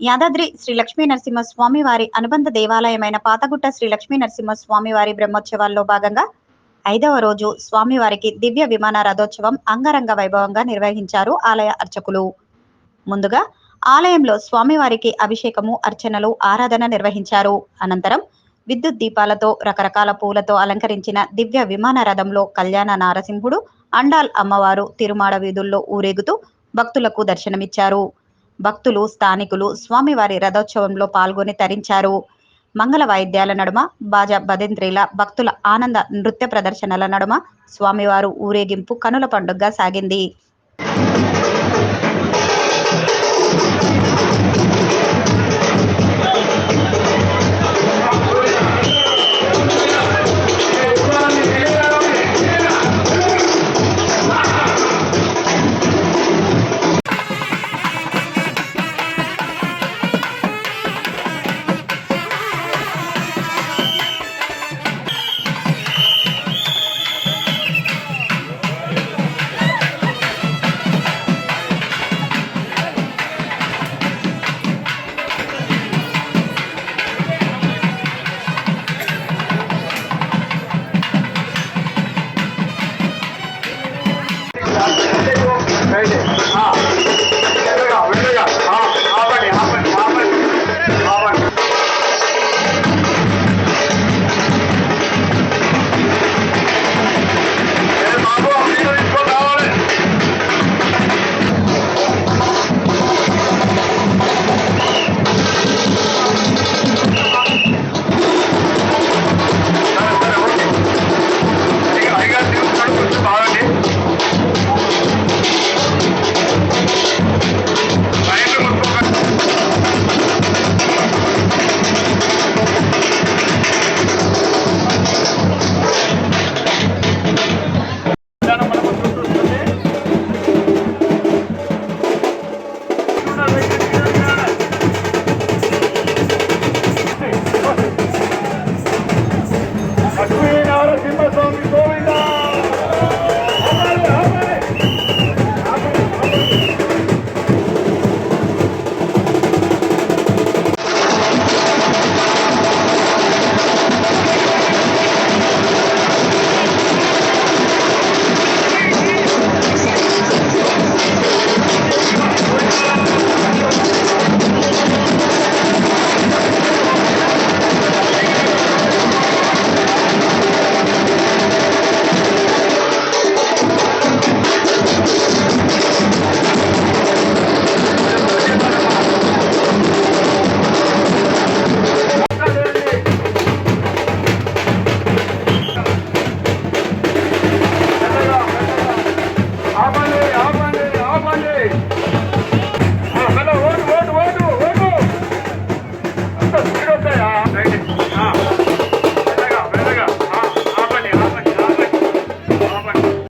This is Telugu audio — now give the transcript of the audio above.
యాదాద్రి శ్రీ లక్ష్మీ నరసింహస్వామి వారి అనుబంధ దేవాలయమైన పాతగుట్ట శ్రీ లక్ష్మీ నరసింహస్వామి వారి బ్రహ్మోత్సవాల్లో భాగంగా ఐదవ రోజు స్వామివారికి దివ్య విమాన రథోత్సవం అంగరంగ వైభవంగా నిర్వహించారు ఆలయ అర్చకులు. ముందుగా ఆలయంలో స్వామివారికి అభిషేకము అర్చనలు ఆరాధన నిర్వహించారు. అనంతరం విద్యుత్ దీపాలతో రకరకాల పూలతో అలంకరించిన దివ్య విమాన రథంలో కళ్యాణ నారసింహుడు అండాల్ అమ్మవారు తిరుమాడ వీధుల్లో ఊరేగుతూ భక్తులకు దర్శనమిచ్చారు. భక్తులు స్థానికులు స్వామివారి రథోత్సవంలో పాల్గొని తరించారు. మంగళ వాయిద్యాల నడుమ బాజా భదంత్రీల భక్తుల ఆనంద నృత్య ప్రదర్శనల నడుమ స్వామివారు ఊరేగింపు కనుల పండుగగా సాగింది.